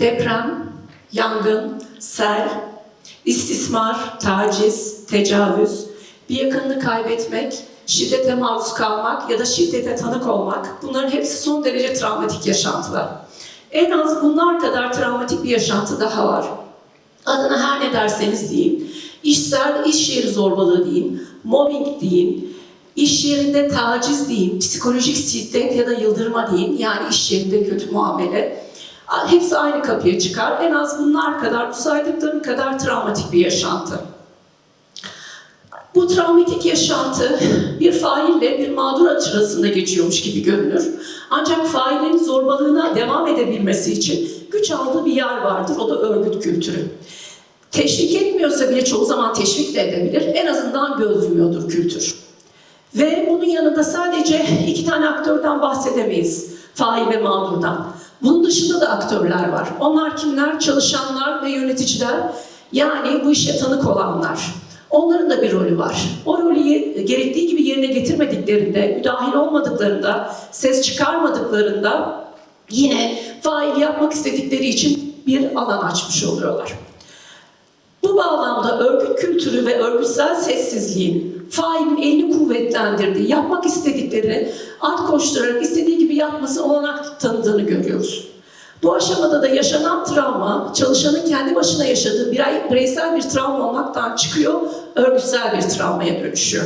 deprem, yangın, sel, istismar, taciz, tecavüz, bir yakınını kaybetmek, şiddete maruz kalmak ya da şiddete tanık olmak bunların hepsi son derece travmatik yaşantılar. En az bunlar kadar travmatik bir yaşantı daha var. Adına her ne derseniz deyin. İşsel, iş yeri zorbalığı deyin, mobbing deyin, iş yerinde taciz deyin, psikolojik şiddet ya da yıldırma deyin, yani iş yerinde kötü muamele. Hepsi aynı kapıya çıkar. En az bunlar kadar, bu saydıklarım kadar travmatik bir yaşantı. Bu travmatik yaşantı bir faille bir mağdur arasında geçiyormuş gibi görünür. Ancak failin zorbalığına devam edebilmesi için güç aldığı bir yer vardır. O da örgüt kültürü. Teşvik etmiyorsa bile çoğu zaman teşvik de edebilir. En azından göz yumuyordur kültür. Ve bunun yanında sadece iki tane aktörden bahsedemeyiz. Fail ve mağdurdan. Bunun dışında da aktörler var. Onlar kimler? Çalışanlar ve yöneticiler. Yani bu işe tanık olanlar. Onların da bir rolü var. O rolü gerektiği gibi yerine getirmediklerinde, müdahil olmadıklarında, ses çıkarmadıklarında yine fail yapmak istedikleri için bir alan açmış oluyorlar. Bu bağlamda örgüt kültürü ve örgütsel sessizliğin failin elini kuvvetlendirdiği, yapmak istediklerini at koşturarak istediği gibi yapması olanak tanıdığını görüyoruz. Bu aşamada da yaşanan travma, çalışanın kendi başına yaşadığı bireysel bir travma olmaktan çıkıyor, örgütsel bir travmaya dönüşüyor.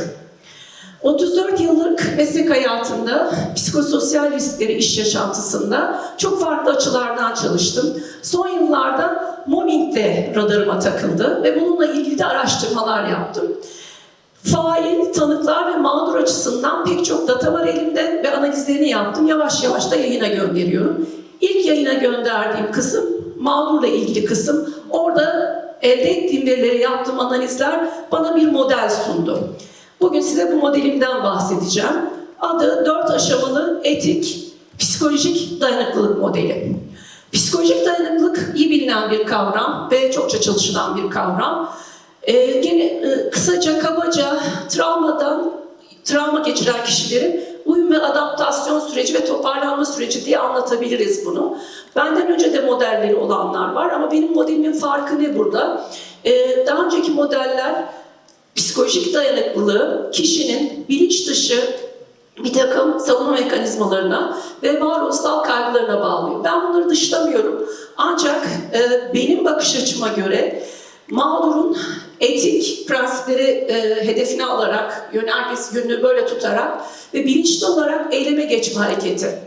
34 yıllık meslek hayatımda psikososyal riskleri iş yaşantısında çok farklı açılardan çalıştım. Son yıllarda mobbing de radarıma takıldı ve bununla ilgili de araştırmalar yaptım. Fail, tanıklar ve mağdur açısından pek çok data var elimde ve analizlerini yaptım. Yavaş yavaş da yayına gönderiyorum. İlk yayına gönderdiğim kısım mağdurla ilgili kısım. Orada elde ettiğim verileri yaptığım analizler bana bir model sundu. Bugün size bu modelimden bahsedeceğim. Adı dört aşamalı etik psikolojik dayanıklılık modeli. Psikolojik dayanıklılık iyi bilinen bir kavram ve çokça çalışılan bir kavram. Ee, gene e, kısaca kabaca travma geçiren kişilerin uyum ve adaptasyon süreci ve toparlanma süreci diye anlatabiliriz bunu. Benden önce de modelleri olanlar var ama benim modelimin farkı ne burada? Ee, daha önceki modeller psikolojik dayanıklılığı kişinin bilinç dışı bir takım savunma mekanizmalarına ve varoluşsal kaygılarına bağlıyor. Ben bunları dışlamıyorum. Ancak e, benim bakış açıma göre mağdurun etik prensipleri e, hedefine alarak, yönergesi yönünü böyle tutarak ve bilinçli olarak eyleme geçme hareketi.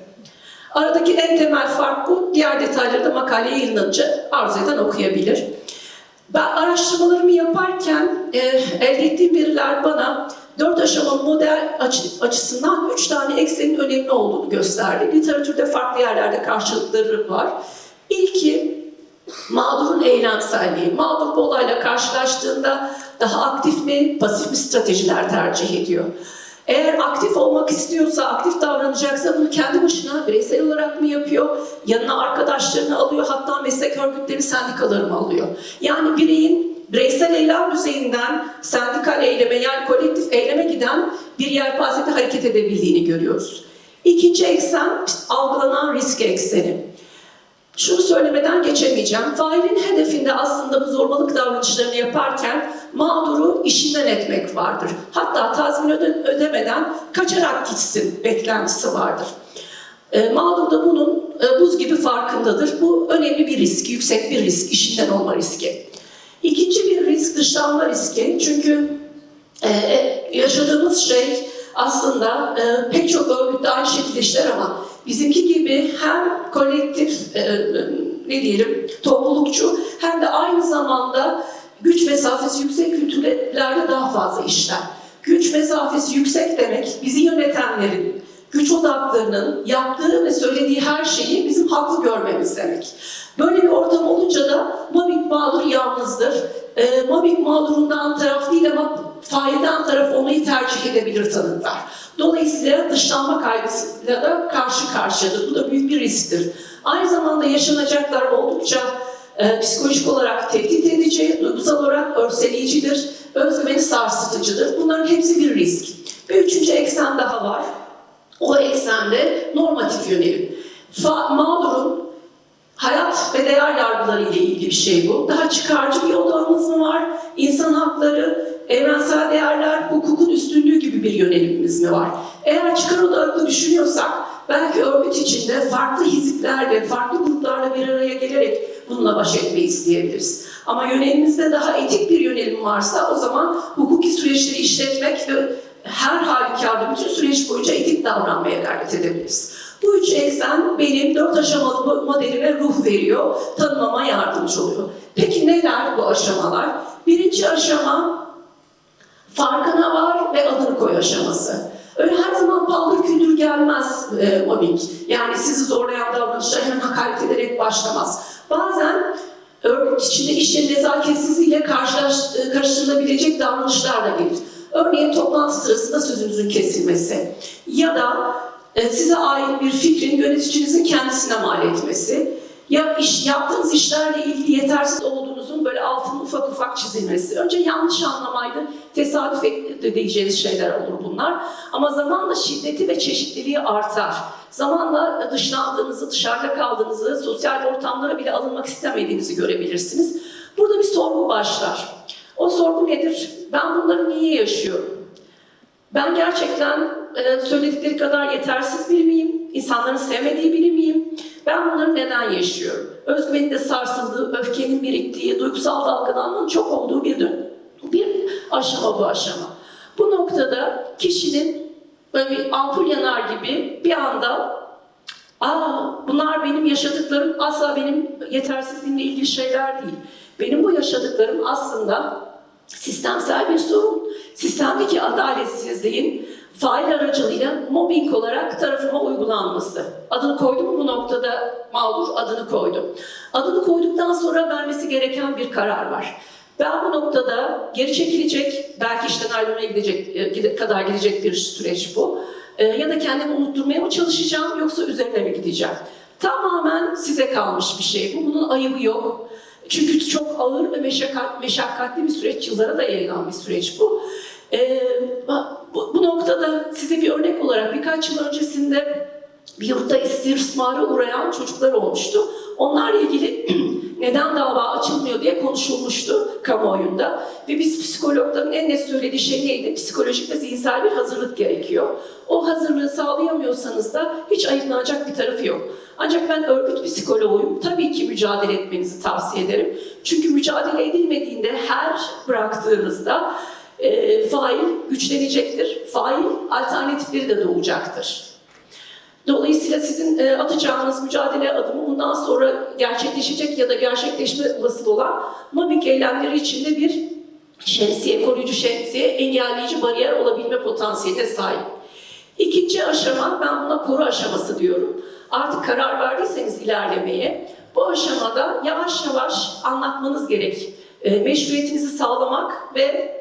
Aradaki en temel fark bu. Diğer detayları da makale yayınlanınca arzu eden okuyabilir. Ben araştırmalarımı yaparken e, elde ettiğim veriler bana dört aşamalı model açı, açısından üç tane eksenin önemli olduğunu gösterdi. Literatürde farklı yerlerde karşılıkları var. İlki mağdurun eylemselliği. Mağdur bu olayla karşılaştığında daha aktif mi, pasif mi stratejiler tercih ediyor? Eğer aktif olmak istiyorsa, aktif davranacaksa bunu kendi başına bireysel olarak mı yapıyor? Yanına arkadaşlarını alıyor, hatta meslek örgütleri sendikaları mı alıyor? Yani bireyin bireysel eylem düzeyinden sendikal eyleme yani kolektif eyleme giden bir yelpazede hareket edebildiğini görüyoruz. İkinci eksen algılanan risk ekseni. Şunu söylemeden geçemeyeceğim. Failin hedefinde aslında bu zorbalık davranışlarını yaparken mağduru işinden etmek vardır. Hatta tazmin öde ödemeden kaçarak gitsin beklentisi vardır. E, mağdur da bunun e, buz gibi farkındadır. Bu önemli bir risk, yüksek bir risk, işinden olma riski. İkinci bir risk dışlanma riski. Çünkü e, yaşadığımız şey aslında e, pek çok örgütte aynı şekilde işler ama bizimki gibi hem kolektif e, ne diyelim toplulukçu hem de aynı zamanda güç mesafesi yüksek kültürlerde daha fazla işler. Güç mesafesi yüksek demek bizi yönetenlerin güç odaklarının yaptığı ve söylediği her şeyi bizim haklı görmemiz demek. Böyle bir ortam olunca da mobbing mağdur yalnızdır. E, mobbing mağdurundan taraf değil ama failden taraf olmayı tercih edebilir tanıklar. Dolayısıyla dışlanma kaygısıyla da karşı karşıyadır. Bu da büyük bir risktir. Aynı zamanda yaşanacaklar oldukça e, psikolojik olarak tehdit edici, duygusal olarak örseleyicidir, özgüveni sarsıtıcıdır. Bunların hepsi bir risk. Bir üçüncü eksen daha var. O eksende normatif yönelim. Fa mağdurun hayat ve değer yargıları ile ilgili bir şey bu. Daha çıkarcı bir odağımız mı var? İnsan hakları, evrensel değerler, hukukun üstünlüğü gibi bir yönelimimiz mi var? Eğer çıkar odaklı düşünüyorsak belki örgüt içinde farklı hiziplerle, farklı gruplarla bir araya gelerek bununla baş etmeyi isteyebiliriz. Ama yönelimimizde daha etik bir yönelim varsa o zaman hukuki süreçleri işletmek ve her halükarda bütün süreç boyunca etik davranmaya gayret edebiliriz. Bu üç eksen benim dört aşamalı modelime ruh veriyor, tanımama yardımcı oluyor. Peki neler bu aşamalar? Birinci aşama farkına var ve adını koy aşaması. Öyle her zaman paldır küldür gelmez e, mobbing. Yani sizi zorlayan davranışlar hemen hakaret ederek başlamaz. Bazen örgüt içinde işin nezaketsizliğiyle karşılaş, e, davranışlar da gelir. Örneğin toplantı sırasında sözünüzün kesilmesi ya da size ait bir fikrin yöneticinizin kendisine mal etmesi ya iş, yaptığınız işlerle ilgili yetersiz olduğunuzun böyle altının ufak ufak çizilmesi. Önce yanlış anlamaydı, tesadüf diyeceğiniz şeyler olur bunlar. Ama zamanla şiddeti ve çeşitliliği artar. Zamanla dışlandığınızı, dışarıda kaldığınızı, sosyal ortamlara bile alınmak istemediğinizi görebilirsiniz. Burada bir sorgu başlar. O sorgu nedir? Ben bunları niye yaşıyorum? Ben gerçekten e, söyledikleri kadar yetersiz biri miyim? İnsanların sevmediği biri miyim? Ben bunları neden yaşıyorum? Özgüvenin de sarsıldığı, öfkenin biriktiği, duygusal dalgalanmanın çok olduğu bir dön bir aşama bu aşama. Bu noktada kişinin böyle bir ampul yanar gibi bir anda Aa, bunlar benim yaşadıklarım asla benim yetersizliğimle ilgili şeyler değil. Benim bu yaşadıklarım aslında sistemsel bir sorun. Sistemdeki adaletsizliğin fail aracılığıyla mobbing olarak tarafıma uygulanması. Adını koydum mu bu noktada mağdur adını koydum. Adını koyduktan sonra vermesi gereken bir karar var. Ben bu noktada geri çekilecek, belki işten ayrılmaya gidecek e, kadar gidecek bir süreç bu. E, Ya da kendimi unutturmaya mı çalışacağım yoksa üzerine mi gideceğim? Tamamen size kalmış bir şey bu. Bunun ayıbı yok. Çünkü çok ağır ve meşakkat, meşakkatli bir süreç, yıllara da yayılan bir süreç bu. E, bu, bu noktada size bir örnek olarak birkaç yıl öncesinde bir yurtta istismara uğrayan çocuklar olmuştu. Onlarla ilgili neden dava açılmıyor diye konuşulmuştu kamuoyunda. Ve biz psikologların en net söylediği şey neydi? Psikolojik ve zihinsel bir hazırlık gerekiyor. O hazırlığı sağlayamıyorsanız da hiç ayıplanacak bir tarafı yok. Ancak ben örgüt psikoloğuyum. Tabii ki mücadele etmenizi tavsiye ederim. Çünkü mücadele edilmediğinde her bıraktığınızda e, fail güçlenecektir. Fail alternatifleri de doğacaktır. Dolayısıyla sizin e, atacağınız mücadele adımı bundan sonra gerçekleşecek ya da gerçekleşme olasılığı olan mobbing eylemleri içinde bir şemsiye, koruyucu şemsiye, engelleyici bariyer olabilme potansiyeline sahip. İkinci aşama, ben buna koru aşaması diyorum. Artık karar verdiyseniz ilerlemeye, bu aşamada yavaş yavaş anlatmanız gerek. E, meşruiyetinizi sağlamak ve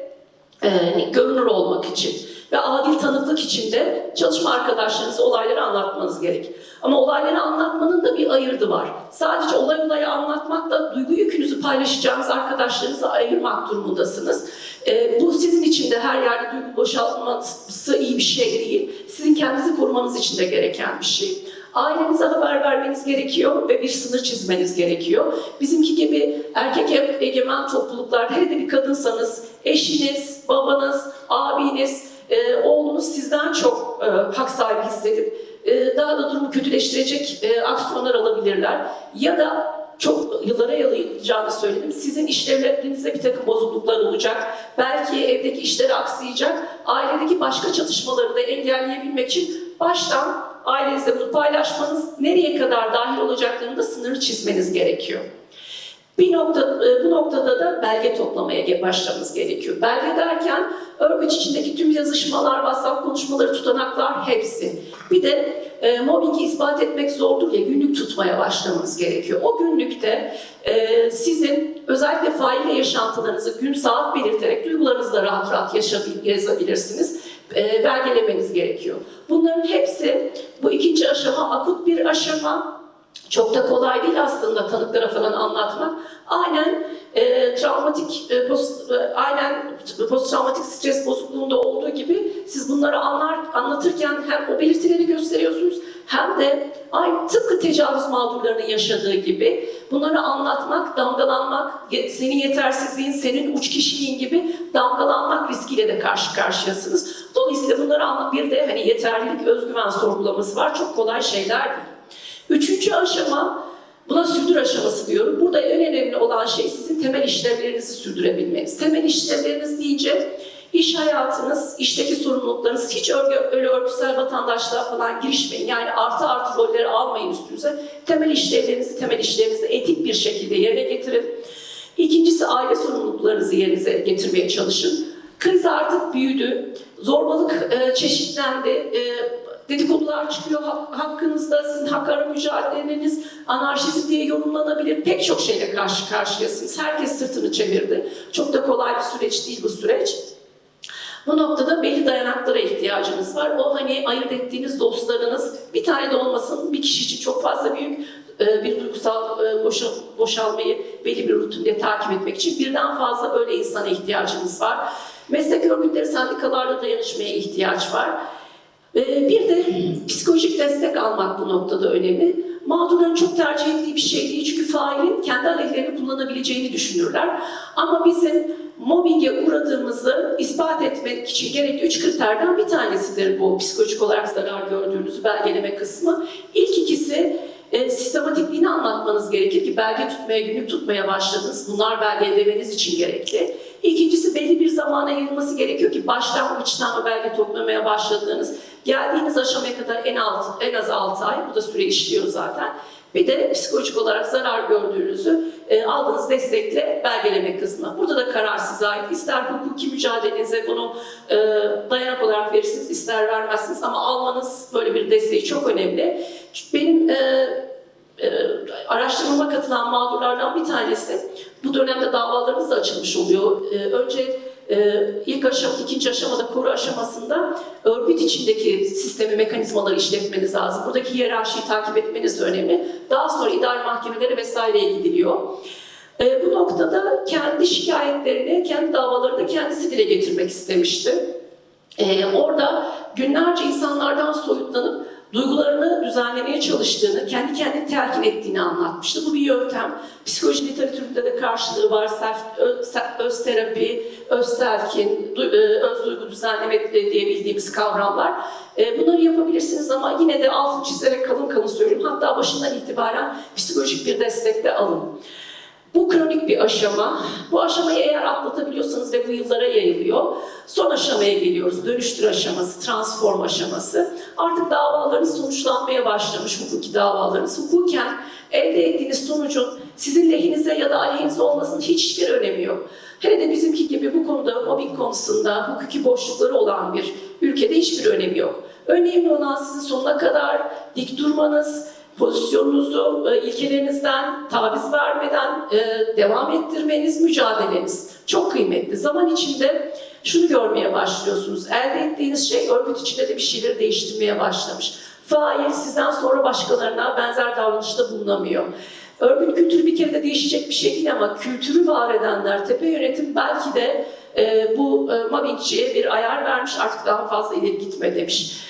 e, görünür olmak için ve adil tanıklık için de çalışma arkadaşlarınıza olayları anlatmanız gerek. Ama olayları anlatmanın da bir ayırdı var. Sadece olay olayı anlatmakla duygu yükünüzü paylaşacağınız arkadaşlarınızı ayırmak durumundasınız. E, bu sizin için de her yerde duygu boşaltması iyi bir şey değil. Sizin kendinizi korumanız için de gereken bir şey. Ailenize haber vermeniz gerekiyor ve bir sınır çizmeniz gerekiyor. Bizimki gibi erkek egemen topluluklarda hele de bir kadınsanız eşiniz, babanız, abiniz, e, oğlunuz sizden çok e, hak sahibi hissedip e, daha da durumu kötüleştirecek e, aksiyonlar alabilirler. Ya da çok yıllara yalayacağını söyledim. Sizin işlevlerinizde bir takım bozukluklar olacak. Belki evdeki işleri aksayacak. Ailedeki başka çatışmaları da engelleyebilmek için baştan ailenizle bunu paylaşmanız, nereye kadar dahil olacaklarını da sınırı çizmeniz gerekiyor. Bir nokta, e, bu noktada da belge toplamaya başlamamız gerekiyor. Belge derken örgüt içindeki tüm yazışmalar, WhatsApp konuşmaları, tutanaklar hepsi. Bir de e, mobbingi ispat etmek zordur ya günlük tutmaya başlamanız gerekiyor. O günlükte e, sizin özellikle faile yaşantılarınızı gün saat belirterek duygularınızı da rahat rahat yaşabil, yazabilirsiniz. E, belgelemeniz gerekiyor. Bunların hepsi bu ikinci aşama akut bir aşama. Çok da kolay değil aslında tanıklara falan anlatmak. Aynen e, travmatik, e, post, e, aynen post travmatik stres bozukluğunda olduğu gibi siz bunları anlar, anlatırken hem o belirtileri gösteriyorsunuz hem de aynı tıpkı tecavüz mağdurlarının yaşadığı gibi bunları anlatmak, damgalanmak, senin yetersizliğin, senin uç kişiliğin gibi damgalanmak riskiyle de karşı karşıyasınız. Dolayısıyla bunları anlat bir de hani yeterlilik, özgüven sorgulaması var. Çok kolay şeyler değil. Üçüncü aşama, buna sürdür aşaması diyorum. Burada en önemli olan şey sizin temel işlevlerinizi sürdürebilmeniz. Temel işlevleriniz deyince iş hayatınız, işteki sorumluluklarınız hiç öyle örgüsel vatandaşlığa falan girişmeyin. Yani artı artı rolleri almayın üstünüze. Temel işlevlerinizi, temel işlerinizi etik bir şekilde yerine getirin. İkincisi aile sorumluluklarınızı yerinize getirmeye çalışın. Kriz artık büyüdü. Zorbalık e, çeşitlendi. E, dedikodular çıkıyor hak- hakkınızda. Sizin hak arama mücadeleniz anarşizm diye yorumlanabilir. Pek çok şeyle karşı karşıyasınız. Herkes sırtını çevirdi. Çok da kolay bir süreç değil bu süreç. Bu noktada belli dayanaklara ihtiyacınız var. O hani ayırt ettiğiniz dostlarınız bir tane de olmasın bir kişi için çok fazla büyük e, bir duygusal e, boşa- boşalmayı belli bir rutinde takip etmek için birden fazla öyle insana ihtiyacınız var. Meslek örgütleri, sendikalarla dayanışmaya ihtiyaç var. E, Bir de psikolojik destek almak bu noktada önemli. Mağdurların çok tercih ettiği bir şey değil çünkü failin kendi aleyhlerini kullanabileceğini düşünürler. Ama bizim mobbinge uğradığımızı ispat etmek için gerekli üç kriterden bir tanesidir bu psikolojik olarak zarar gördüğünüzü belgeleme kısmı. İlk ikisi e, sistematikliğini anlatmanız gerekir ki belge tutmaya, günlük tutmaya başladınız. Bunlar belgelemeniz için gerekli. İkincisi belli bir zamana yayılması gerekiyor ki başlangıçtan mı belge toplamaya başladığınız, geldiğiniz aşamaya kadar en, alt, en az 6 ay, bu da süre işliyor zaten. Bir de psikolojik olarak zarar gördüğünüzü e, aldığınız destekle belgeleme kısmı. Burada da karar size ait. İster hukuki mücadelenize bunu e, dayanak olarak verirsiniz, ister vermezsiniz ama almanız böyle bir desteği çok önemli. Benim e, e, araştırmama katılan mağdurlardan bir tanesi bu dönemde davalarınız da açılmış oluyor. E, önce ilk aşama, ikinci aşamada koru aşamasında örgüt içindeki sistemi, mekanizmaları işletmeniz lazım. Buradaki hiyerarşiyi takip etmeniz önemli. Daha sonra idare mahkemelere vesaireye gidiliyor. E, bu noktada kendi şikayetlerini, kendi davalarını kendisi dile getirmek istemişti. Ee, orada günlerce insanlardan soyutlanıp duygularını düzenlemeye çalıştığını, kendi kendini telkin ettiğini anlatmıştı. Bu bir yöntem. Psikoloji literatüründe de karşılığı var. Self, ö- se- öz terapi, öz telkin, du- e, öz duygu düzenleme diye bildiğimiz kavramlar. E, Bunları yapabilirsiniz ama yine de altın çizerek kalın kalın söylüyorum. Hatta başından itibaren psikolojik bir destek de alın. Bu kronik bir aşama. Bu aşamayı eğer atlatabiliyorsanız ve bu yıllara yayılıyor, son aşamaya geliyoruz. Dönüştür aşaması, transform aşaması. Artık davalarınız sonuçlanmaya başlamış, hukuki davalarınız. Hukuken elde ettiğiniz sonucun sizin lehinize ya da aleyhinize olmasının hiçbir önemi yok. Hele de bizimki gibi bu konuda, mobbing konusunda hukuki boşlukları olan bir ülkede hiçbir önemi yok. Önemli olan sizin sonuna kadar dik durmanız, pozisyonunuzu e, ilkelerinizden taviz vermeden e, devam ettirmeniz, mücadeleniz çok kıymetli. Zaman içinde şunu görmeye başlıyorsunuz. Elde ettiğiniz şey örgüt içinde de bir şeyleri değiştirmeye başlamış. Fail sizden sonra başkalarına benzer davranışta bulunamıyor. Örgüt kültürü bir kere de değişecek bir şey değil ama kültürü var edenler, tepe yönetim belki de e, bu e, mobbingçiye bir ayar vermiş artık daha fazla ileri gitme demiş.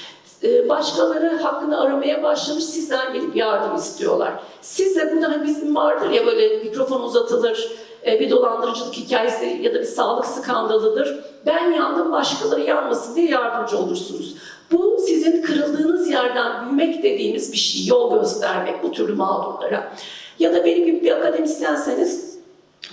Ee, başkaları hakkını aramaya başlamış, sizden gelip yardım istiyorlar. Siz de burada hani bizim vardır ya böyle mikrofon uzatılır, e, bir dolandırıcılık hikayesi ya da bir sağlık skandalıdır. Ben yandım, başkaları yanmasın diye yardımcı olursunuz. Bu sizin kırıldığınız yerden büyümek dediğimiz bir şey, yol göstermek bu türlü mağdurlara. Ya da benim gibi bir akademisyenseniz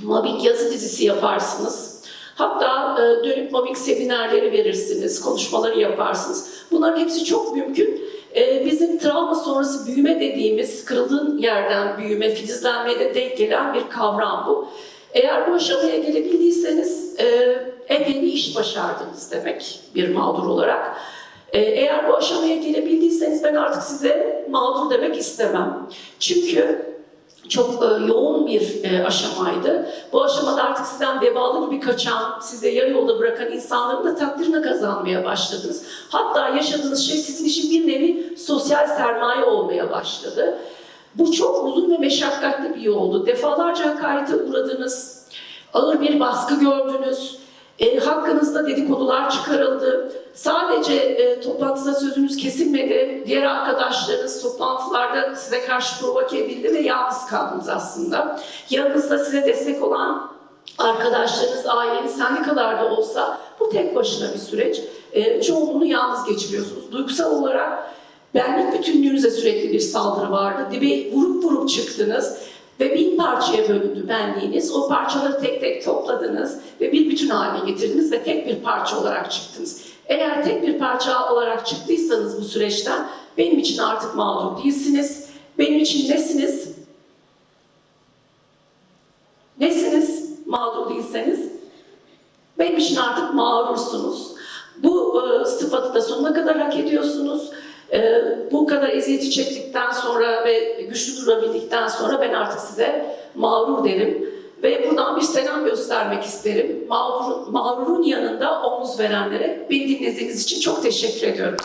mobbing yazı dizisi yaparsınız. Hatta e, dönüp mobbing seminerleri verirsiniz, konuşmaları yaparsınız. Bunların hepsi çok mümkün. E, bizim travma sonrası büyüme dediğimiz, kırıldığın yerden büyüme, filizlenmeye de denk gelen bir kavram bu. Eğer bu aşamaya gelebildiyseniz e, epey bir iş başardınız demek bir mağdur olarak. E, eğer bu aşamaya gelebildiyseniz ben artık size mağdur demek istemem. Çünkü çok e, yoğun bir e, aşamaydı. Bu aşamada artık sizden vebalı gibi kaçan, size yarı yolda bırakan insanların da takdirini kazanmaya başladınız. Hatta yaşadığınız şey sizin için bir nevi sosyal sermaye olmaya başladı. Bu çok uzun ve meşakkatli bir yoldu. Defalarca hakarete uğradınız, ağır bir baskı gördünüz, e, hakkınızda dedikodular çıkarıldı, Sadece e, toplantıda sözünüz kesilmedi. Diğer arkadaşlarınız toplantılarda size karşı provoke edildi ve yalnız kaldınız aslında. Yanınızda size destek olan arkadaşlarınız, aileniz, sendikalarda olsa bu tek başına bir süreç. E, çoğunluğunu yalnız geçiriyorsunuz. Duygusal olarak benlik bütünlüğünüze sürekli bir saldırı vardı. Dibe vurup vurup çıktınız ve bin parçaya bölündü benliğiniz. O parçaları tek tek topladınız ve bir bütün haline getirdiniz ve tek bir parça olarak çıktınız. Eğer tek bir parça olarak çıktıysanız bu süreçten benim için artık mağdur değilsiniz. Benim için nesiniz? Nesiniz mağdur değilseniz? Benim için artık mağrursunuz. Bu e, sıfatı da sonuna kadar hak ediyorsunuz. E, bu kadar eziyeti çektikten sonra ve güçlü durabildikten sonra ben artık size mağrur derim. Ve buradan bir selam göstermek isterim. Mağrur, mağrurun yanında omuz verenlere beni dinlediğiniz için çok teşekkür ediyorum.